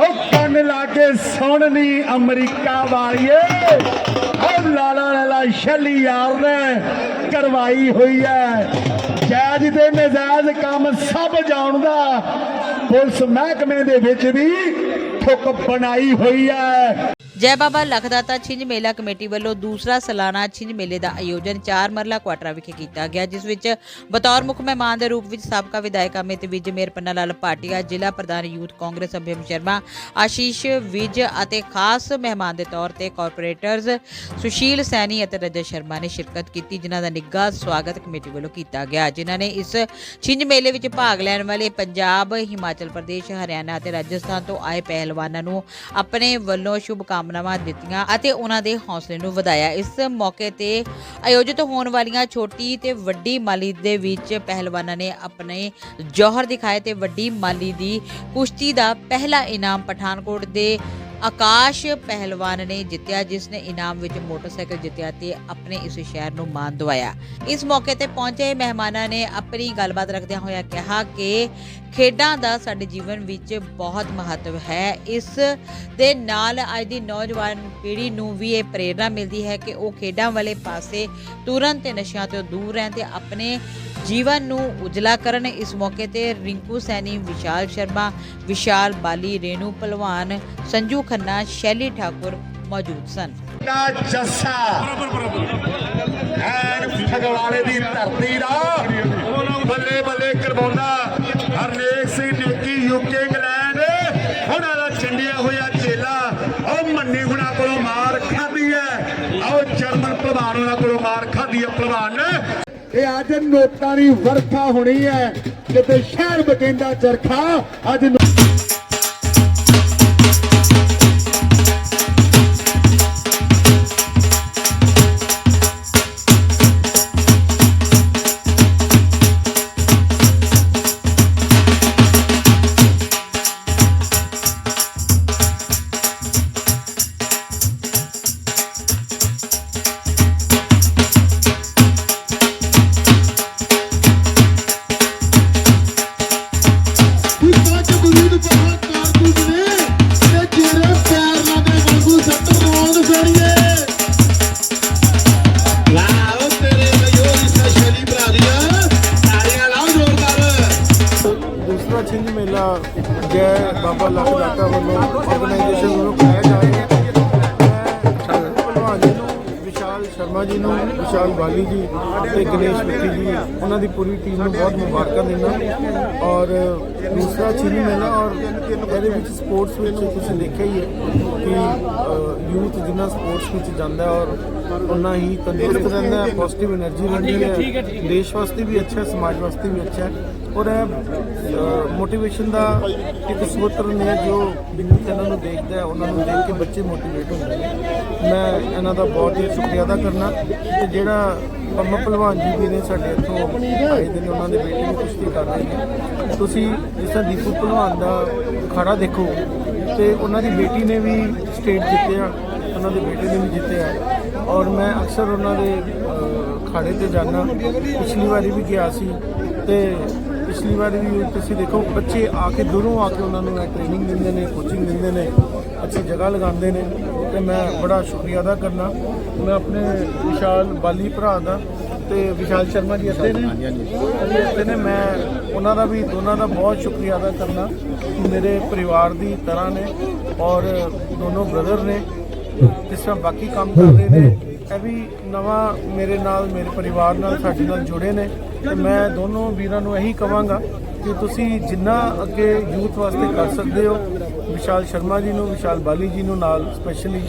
ਉਹ ਕੰਨ ਲਾ ਕੇ ਸੁਣਨੀ ਅਮਰੀਕਾ ਵਾਲੀਏ। ਉਹ ਲਾਲਾ ਲਾਲਾ ਸ਼ੈਲੀ ਯਾਰ ਨੇ ਕਰਵਾਈ ਹੋਈ ਹੈ ਜਾਇਜ਼ ਤੇ ਨਜਾਇਜ਼ ਕੰਮ ਸਭ ਜਾਣਦਾ। ਪੁਲਿਸ ਮਹਿਕਮੇ ਦੇ ਵਿੱਚ ਵੀ ਠੁੱਕ ਬਣਾਈ ਹੋਈ ਹੈ ਜੈ ਬਾਬਾ ਲਖਦਾਤਾ ਛਿੰਝ ਮੇਲਾ ਕਮੇਟੀ ਵੱਲੋਂ ਦੂਸਰਾ ਸਾਲਾਨਾ ਛਿੰਝ ਮੇਲੇ ਦਾ ਆਯੋਜਨ ਚਾਰ ਮਰਲਾ ਕੁਆਟਰਾ ਵਿਖੇ ਕੀਤਾ ਗਿਆ, ਜਿਸ ਵਿੱਚ ਬਤੌਰ ਮੁੱਖ ਮਹਿਮਾਨ ਦੇ ਰੂਪ ਵਿੱਚ ਸਾਬਕਾ ਵਿਧਾਇਕ ਅਮਿਤ ਵਿਜ ਮੇਰ ਪੰਨਾ ਲਾਲ ਭਾਟੀਆ ਜ਼ਿਲ੍ਹਾ ਪ੍ਰਧਾਨ ਯੂਥ ਕਾਂਗਰਸ ਅਭਿਮ ਸ਼ਰਮਾ, ਆਸ਼ੀਸ਼ ਵਿਜ ਅਤੇ ਖਾਸ ਮਹਿਮਾਨ ਦੇ ਤੌਰ ਤੇ ਕਾਰਪੋਰੇਟਰਸ ਸੁਸ਼ੀਲ ਸੈਣੀ ਅਤੇ ਰਜਤ ਸ਼ਰਮਾ ਨੇ ਸ਼ਿਰਕਤ ਕੀਤੀ, ਜਿਨ੍ਹਾਂ ਦਾ ਨਿੱਘਾ ਸਵਾਗਤ ਕਮੇਟੀ ਵੱਲੋਂ ਕੀਤਾ ਗਿਆ। ਜਿਨ੍ਹਾਂ ਨੇ ਇਸ ਛਿੰਝ ਮੇਲੇ ਵਿੱਚ ਭਾਗ ਲੈਣ ਵਾਲੇ ਪੰਜਾਬ, ਹਿਮਾਚਲ ਪ੍ਰਦੇਸ਼, ਹਰਿਆਣਾ ਅਤੇ ਰਾਜਸਥਾਨ ਤੋਂ ਆਏ ਪਹਿਲਵਾਨਾਂ ਨੂੰ ਆਪਣੇ ਵੱਲੋਂ ਸ਼ੁਭ ਕਾਮਨਾਵਾਂ ਦਿੱਤੀਆਂ ਅਤੇ ਉਹਨਾਂ ਦੇ ਹੌਸਲੇ ਨੂੰ ਵਧਾਇਆ। ਇਸ ਮੌਕੇ ਤੇ ਆਯੋਜਿਤ ਹੋਣ ਵਾਲੀਆਂ ਛੋਟੀ ਤੇ ਵੱਡੀ ਮਾਲੀ ਦੇ ਵਿੱਚ ਪਹਿਲਵਾਨਾਂ ਨੇ ਆਪਣੇ ਜੌਹਰ ਦਿਖਾਏ ਤੇ ਵੱਡੀ ਮਾਲੀ ਦੀ ਕੁਸ਼ਤੀ ਦਾ ਪਹਿਲਾ ਇਨਾਮ ਪਠਾਨਕੋਟ ਦੇ ਆਕਾਸ਼ ਪਹਿਲਵਾਨ ਨੇ ਜਿੱਤਿਆ, ਜਿਸ ਨੇ ਇਨਾਮ ਵਿੱਚ ਮੋਟਰਸਾਈਕਲ ਜਿੱਤਿਆ ਤੇ ਆਪਣੇ ਇਸ ਸ਼ਹਿਰ ਨੂੰ ਮਾਣ ਦਵਾਇਆ। ਇਸ ਮੌਕੇ ਤੇ ਪਹੁੰਚੇ ਮਹਿਮਾਨਾਂ ਨੇ ਆਪਣੀ ਗੱਲਬਾਤ ਰੱਖਦਿਆਂ ਹੋਇਆ ਕਿਹਾ ਕਿ ਖੇਡਾਂ ਦਾ ਸਾਡੇ ਜੀਵਨ ਵਿੱਚ ਬਹੁਤ ਮਹੱਤਵ ਹੈ। ਇਸ ਦੇ ਨਾਲ ਅੱਜ ਦੀ ਨੌਜਵਾਨ ਪੀੜ੍ਹੀ ਨੂੰ ਵੀ ਇਹ ਪ੍ਰੇਰਣਾ ਮਿਲਦੀ ਹੈ ਕਿ ਉਹ ਖੇਡਾਂ ਵਾਲੇ ਪਾਸੇ ਤੁਰੰਤ ਤੇ ਨਸ਼ਿਆਂ ਤੋਂ ਦੂਰ ਰਹਿਣ ਤੇ ਆਪਣੇ ਜੀਵਨ ਨੂੰ ਉਜਲਾ ਕਰਨ। ਇਸ ਮੌਕੇ ਤੇ ਰਿੰਕੂ ਸੈਣੀ, ਵਿਸ਼ਾਲ ਸ਼ਰਮਾ, ਵਿਸ਼ਾਲ ਬਾਲੀ ਰੇਨੂ ਪਹਿਲਵਾਨ ਸੰਜੂ ਖੰਨਾ, ਸ਼ੈਲੀ ਠਾਕੁਰ ਮੌਜੂਦ ਸਨ। ਦਾ ਜੱਸਾ ਐਨ ਫਗਵਾੜੇ ਦੀ ਧਰਤੀ ਦਾ ਬੱਲੇ ਬੱਲੇ ਕਰਵਾਉਂਦਾ ਅੱਜ ਨੋਟਾਂ ਦੀ ਵਰਖਾ ਹੋਣੀ ਹੈ। ਕਿਤੇ ਸ਼ਹਿਰ ਬਟਿੰਡਾ ਚਰਖਾ ਅੱਜ ਦੂਸਰਾ ਮੇਲਾ ਜੈ ਬਾਬਾ ਲੱਖ ਦਾਤਾ ਵੱਲੋਂ ਆਰਗੇਨਾਈਜੇਸ਼ਨ ਵੱਲੋਂ ਕਰਾਇਆ ਜਾ ਰਿਹਾ ਹੈ। ਸ਼ਰਮਾ ਜੀ ਨੂੰ ਵਿਸ਼ਾਲ ਬਾਲੀ ਜੀ ਤੇ ਗਣੇਸ਼ ਮਿੱਤੀ ਜੀ ਉਹਨਾਂ ਦੀ ਪੂਰੀ ਟੀਮ ਨੂੰ ਬਹੁਤ ਮੁਬਾਰਕਾਂ ਦਿੰਦਾ। ਔਰ ਦੂਸਰਾ ਚੀਨੀ ਮੇਲਾ ਔਰ ਇਹਦੇ ਵਿੱਚ ਸਪੋਰਟਸ ਵਿੱਚ ਤੁਸੀਂ ਦੇਖਿਆ ਹੀ ਹੈ ਕਿ ਯੂਥ ਜਿੰਨਾ ਸਪੋਰਟਸ ਵਿੱਚ ਜਾਂਦਾ ਔਰ ਉਨਾ ਹੀ ਤੰਦਰੁਸਤ ਰਹਿੰਦਾ ਹੈ ਪੋਜ਼ਿਟਿਵ એનર્ਜੀ ਰਹਿੰਦੀ ਹੈ ਦੇਸ਼ ਵਾਸਤੇ ਵੀ ਅੱਛਾ ਸਮਾਜ ਵਾਸਤੇ ਵੀ ਅੱਛਾ ਔਰ ਇਹ ਮੋਟੀਵੇਸ਼ਨ ਦਾ ਇੱਕ ਸੂਤਰ ਨੇ ਜੋ ਬਿੰਦੂ ਚੈਨਲ ਨੂੰ ਦੇਖਦਾ ਹੈ ਉਹਨਾਂ ਨੂੰ ਦੇਖ ਕੇ ਬੱਚੇ ਮੋਟੀਵੇਟ ਹੁੰਦੇ ਨੇ। ਮੈਂ ਇਹਨਾਂ ਦਾ ਬਹੁਤ ਹੀ ਸ਼ੁਕਰੀਆ ਅਦਾ ਕਰਨਾ। ਤੇ ਜਿਹੜਾ ਪੰਮਾ ਭਲਵਾਨ ਜੀ ਵੀ ਨੇ ਸਾਡੇ ਇੱਥੋਂ ਆਏ ਦੇ ਨੇ ਉਹਨਾਂ ਦੇ ਬੇਟੇ ਨੂੰ ਕੁਸ਼ਤੀ ਕਰ ਰਹੇ ਨੇ। ਤੁਸੀਂ ਜਿਸ ਤਰ੍ਹਾਂ ਦੀਪੂ ਭਲਵਾਨ ਦਾ ਖੜਾ ਦੇਖੋ ਤੇ ਉਹਨਾਂ ਦੀ ਬੇਟੀ ਨੇ ਵੀ ਸਟੇਟ ਜਿੱਤਿਆ, ਉਹਨਾਂ ਦੇ ਬੇਟੇ ਨੇ ਵੀ ਜਿੱਤਿਆ। ਔਰ ਮੈਂ ਅਕਸਰ ਉਹਨਾਂ ਦੇ ਖਾੜੇ ਤੇ ਜਾਣਾ ਪਿਛਲੀ ਵਾਰੀ ਵੀ ਗਿਆ ਸੀ ਤੇ ਪਿਛਲੀ ਵਾਰੀ ਵੀ ਤੁਸੀਂ ਦੇਖੋ, ਬੱਚੇ ਆ ਕੇ ਦੂਰੋਂ ਆ ਕੇ ਉਹਨਾਂ ਨੂੰ ਟ੍ਰੇਨਿੰਗ ਦਿੰਦੇ ਨੇ ਕੋਚਿੰਗ ਦਿੰਦੇ ਨੇ, ਅੱਛੀ ਜਗ੍ਹਾ ਲਗਾਉਂਦੇ ਨੇ। ਤੇ ਮੈਂ ਬੜਾ ਸ਼ੁਕਰੀਆ ਅਦਾ ਕਰਨਾ। ਮੈਂ ਆਪਣੇ ਵਿਸ਼ਾਲ ਬਾਲੀ ਭਰਾ ਦਾ ਤੇ ਵਿਸ਼ਾਲ ਸ਼ਰਮਾ ਜੀ ਇੱਥੇ ਨੇ। ਹਾਂਜੀ ਇੱਥੇ ਨੇ ਮੈਂ ਉਹਨਾਂ ਦਾ ਵੀ ਦੋਨਾਂ ਦਾ ਬਹੁਤ ਸ਼ੁਕਰੀਆ ਅਦਾ ਕਰਨਾ ਕਿ ਮੇਰੇ ਪਰਿਵਾਰ ਦੀ ਤਰ੍ਹਾਂ ਨੇ ਔਰ ਦੋਨੋਂ ਬ੍ਰਦਰ ਨੇ ਜਿਸ ਤਰ੍ਹਾਂ ਬਾਕੀ ਕੰਮ ਕਰ ਰਹੇ ਨੇ। ਇਹ ਵੀ ਨਵਾਂ ਮੇਰੇ ਨਾਲ ਮੇਰੇ ਪਰਿਵਾਰ ਨਾਲ ਸਾਡੇ ਨਾਲ ਜੁੜੇ ਨੇ ਤੇ ਮੈਂ ਦੋਨੋਂ ਵੀਰਾਂ ਨੂੰ ਇਹੀ ਕਵਾਂਗਾ ਕਿ ਤੁਸੀਂ ਜਿੰਨਾ ਅੱਗੇ ਯੂਥ ਵਾਸਤੇ ਕਰ ਸਕਦੇ ਹੋ, ਵਿਸ਼ਾਲ ਸ਼ਰਮਾ ਜੀ ਨੂੰ, ਵਿਸ਼ਾਲ ਬਾਲੀ ਜੀ ਨੂੰ ਨਾਲ ਸਪੈਸ਼ਲੀ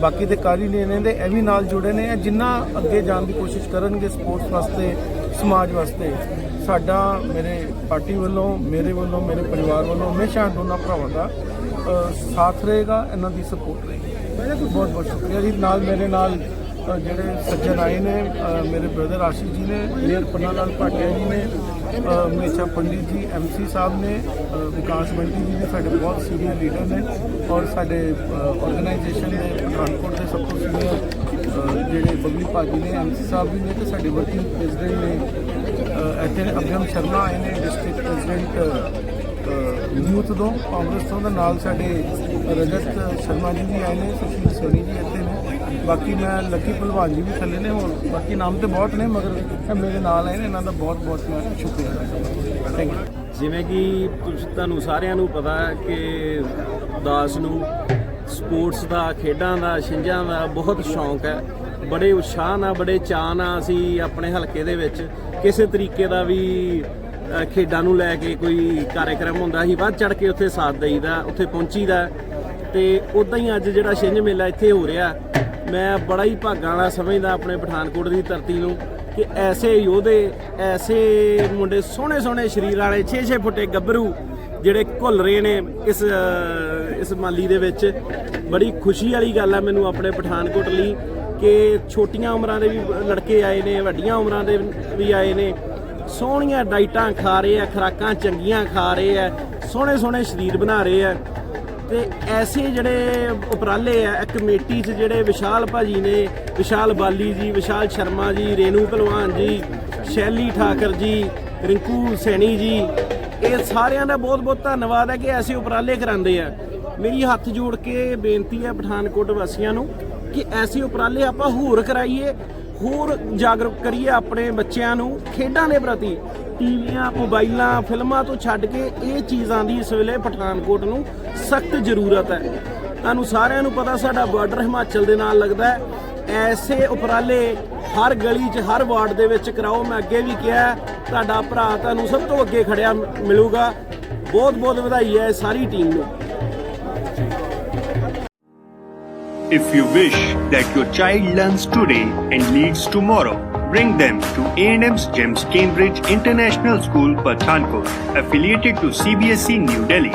ਬਾਕੀ ਦੇ ਕਾਰੀ ਨੇ, ਇਹਨਾਂ ਦੇ ਇਹ ਵੀ ਨਾਲ ਜੁੜੇ ਨੇ, ਇਹ ਜਿੰਨਾ ਅੱਗੇ ਜਾਣ ਦੀ ਕੋਸ਼ਿਸ਼ ਕਰਨਗੇ ਸਪੋਰਟਸ ਵਾਸਤੇ, ਸਮਾਜ ਵਾਸਤੇ, ਸਾਡਾ ਮੇਰੇ ਪਾਰਟੀ ਵੱਲੋਂ, ਮੇਰੇ ਵੱਲੋਂ, ਮੇਰੇ ਪਰਿਵਾਰ ਵੱਲੋਂ ਹਮੇਸ਼ਾ ਦੋਨਾਂ ਭਰਾਵਾਂ ਦਾ ਸਾਥ ਰਹੇਗਾ, ਇਹਨਾਂ ਦੀ ਸਪੋਰਟ ਰਹੇਗੀ। ਬਹੁਤ ਬਹੁਤ ਸ਼ੁਕਰੀਆ ਜੀ, ਨਾਲ ਮੇਰੇ ਨਾਲ ਜਿਹੜੇ ਸੱਜਣ ਆਏ ਨੇ ਮੇਰੇ ਬ੍ਰਦਰ ਆਸ਼ੀਸ਼ ਜੀ ਨੇ ਮੇਰ ਪੰਨਾ ਲਾਲ ਭਾਟਿਆ ਜੀ ਨੇ ਅ, ਪੰਡਿਤ ਜੀ ਐਮਸੀ ਸਾਹਿਬ ਨੇ ਵਿਕਾਸ ਮੰਤਰੀ ਜੀ ਨੇ ਸਾਡੇ ਬਹੁਤ ਸੀਨੀਅਰ ਲੀਡਰ ਨੇ ਔਰ ਸਾਡੇ ਆਰਗੇਨਾਈਜੇਸ਼ਨ ਦੇ ਪਠਾਨਕੋਟ ਦੇ ਸਭ ਤੋਂ ਸੀਨੀਅਰ ਜਿਹੜੇ ਬਬਲੀ ਭਾਜੀ ਨੇ ਐਮਸੀ ਸਾਹਿਬ ਵੀ ਨੇ ਤੇ ਸਾਡੇ ਵਰਕਿੰਗ ਪ੍ਰੈਜ਼ੀਡੈਂਟ ਨੇ ਅ, ਇੱਥੇ ਅਭਿਯਮ ਸ਼ਰਮਾ ਆਏ ਨੇ ਡਿਸਟ੍ਰਿਕਟ ਪ੍ਰੈਜ਼ੀਡੈਂਟ ਯੂਥ ਤੋਂ ਕਾਂਗਰਸ ਤੋਂ ਦੇ ਨਾਲ ਸਾਡੇ ਰਜਤ ਸ਼ਰਮਾ ਜੀ ਵੀ ਆਏ ਨੇ ਸੁਸ਼ੀਲ ਸੋਨੀ ਜੀ ਇੱਥੇ ਨੇ। ਬਾਕੀ ਮੈਂ ਲੱਕੀ ਭਲਵਾਨ ਜੀ ਵੀ ਥੱਲੇ ਨੇ ਹੋਰ ਬਾਕੀ ਨਾਮ ਤੇ ਬਹੁਤ ਨੇ, ਮਗਰ ਮੇਰੇ ਨਾਲ ਆਏ ਨੇ, ਇਹਨਾਂ ਦਾ ਬਹੁਤ ਬਹੁਤ ਮੈਂ ਸ਼ੁਕਰੀਆ ਥੈਂਕ ਯੂ ਜਿਵੇਂ ਕਿ ਤੁਹਾਨੂੰ ਸਾਰਿਆਂ ਨੂੰ ਪਤਾ ਹੈ ਕਿ ਦਾਸ ਨੂੰ ਸਪੋਰਟਸ ਦਾ, ਖੇਡਾਂ ਦਾ, ਛਿੰਝਾਂ ਦਾ ਬਹੁਤ ਸ਼ੌਂਕ ਹੈ। ਬੜੇ ਉਤਸ਼ਾਹ ਨਾਲ, ਬੜੇ ਚਾਅ ਨਾਲ ਅਸੀਂ ਆਪਣੇ ਹਲਕੇ ਦੇ ਵਿੱਚ ਕਿਸੇ ਤਰੀਕੇ ਦਾ ਵੀ ਖੇਡਾਂ ਨੂੰ ਲੈ ਕੇ ਕੋਈ ਕਾਰਜਕ੍ਰਮ ਹੁੰਦਾ ਸੀ, ਵੱਧ ਚੜ ਕੇ ਉੱਥੇ ਸਾਥ ਦੇਈਦਾ, ਉੱਥੇ ਪਹੁੰਚੀਦਾ। ਤੇ ਉਦਾਂ ਹੀ ਅੱਜ ਜਿਹੜਾ ਛਿੰਝ ਮੇਲਾ ਇੱਥੇ ਹੋ ਰਿਹਾ ਮੈਂ ਬੜਾ ਹੀ ਭਾਗਾਂ ਵਾਲਾ ਸਮਝਦਾ ਆਪਣੇ ਪਠਾਨਕੋਟ ਦੀ ਧਰਤੀ ਨੂੰ ਕਿ ਐਸੇ ਯੋਧੇ ਐਸੇ ਮੁੰਡੇ ਸੋਹਣੇ ਸੋਹਣੇ ਸਰੀਰ ਵਾਲੇ 6-6 ਫੁੱਟੇ ਗੱਭਰੂ ਜਿਹੜੇ ਘੁੱਲ ਰਹੇ ਨੇ ਇਸ ਇਸ ਮਾਲੀ ਦੇ ਵਿੱਚ। ਬੜੀ ਖੁਸ਼ੀ ਵਾਲੀ ਗੱਲ ਆ ਮੈਨੂੰ ਆਪਣੇ ਪਠਾਨਕੋਟ ਲਈ ਕਿ ਛੋਟੀਆਂ ਉਮਰਾਂ ਦੇ ਵੀ ਲੜਕੇ ਆਏ ਨੇ, ਵੱਡੀਆਂ ਉਮਰਾਂ ਦੇ ਵੀ ਆਏ ਨੇ। ਸੋਹਣੀਆਂ ਡਾਈਟਾਂ ਖਾ ਰਹੇ ਆ, ਖੁਰਾਕਾਂ ਚੰਗੀਆਂ ਖਾ ਰਹੇ ਆ, ਸੋਹਣੇ ਸੋਹਣੇ ਸਰੀਰ ਬਣਾ ਰਹੇ ਆ। ਤੇ ਐਸੇ ਜਿਹੜੇ ਉਪਰਾਲੇ ਆ ਕਮੇਟੀ 'ਚ ਜਿਹੜੇ ਵਿਸ਼ਾਲ ਭਾਜੀ ਨੇ, ਵਿਸ਼ਾਲ ਬਾਲੀ ਜੀ, ਵਿਸ਼ਾਲ ਸ਼ਰਮਾ ਜੀ, ਰੇਨੂ ਭਲਵਾਨ ਜੀ, ਸ਼ੈਲੀ ਠਾਕਰ ਜੀ, ਰਿੰਕੂ ਸੈਣੀ ਜੀ, ਇਹ ਸਾਰਿਆਂ ਦਾ ਬਹੁਤ-ਬਹੁਤ ਧੰਨਵਾਦ ਹੈ ਕਿ ਐਸੇ ਉਪਰਾਲੇ ਕਰਾਉਂਦੇ ਆ। ਮੇਰੀ ਹੱਥ ਜੋੜ ਕੇ ਬੇਨਤੀ ਹੈ ਪਠਾਨਕੋਟ ਵਾਸੀਆਂ ਨੂੰ ਕਿ ਐਸੇ ਉਪਰਾਲੇ ਆਪਾਂ ਹੋਰ ਕਰਾਈਏ, ਹੋਰ ਜਾਗਰੂਕ ਕਰੀਏ ਆਪਣੇ ਬੱਚਿਆਂ ਨੂੰ, ਖੇਡਾਂ ਦੇ ਪ੍ਰਤੀ। ਟੀਵੀਆਂ, ਮੋਬਾਈਲਾਂ, ਫਿਲਮਾਂ ਤੋਂ ਛੱਡ ਕੇ ਇਹ ਚੀਜ਼ਾਂ ਦੀ ਇਸ ਵੇਲੇ ਪਠਾਨਕੋਟ ਨੂੰ ਸਖਤ ਜ਼ਰੂਰਤ ਹੈ ਤੁਹਾਨੂੰ ਸਾਰਿਆਂ ਨੂੰ ਪਤਾ ਸਾਡਾ ਬਾਰਡਰ ਹਿਮਾਚਲ ਦੇ ਨਾਲ ਲੱਗਦਾ ਹੈ ਐਸੇ ਉਪਰਾਲੇ ਹਰ ਗਲੀ 'ਚ ਹਰ ਵਾਰਡ ਦੇ ਵਿੱਚ ਕਰਾਓ ਮੈਂ ਅੱਗੇ ਵੀ ਕਿਹਾ ਹੈ, ਤੁਹਾਡਾ ਭਰਾ ਤੁਹਾਨੂੰ ਸਭ ਤੋਂ ਅੱਗੇ ਖੜਿਆ ਮ- ਮਿਲੂਗਾ ਬਹੁਤ ਬਹੁਤ ਵਧਾਈ ਹੈ ਸਾਰੀ ਟੀਮ ਨੂੰ If you wish that your child learns today and leads tomorrow, bring them to A&M's GEMS Cambridge International School, Pathankot, affiliated to CBSE E, New Delhi.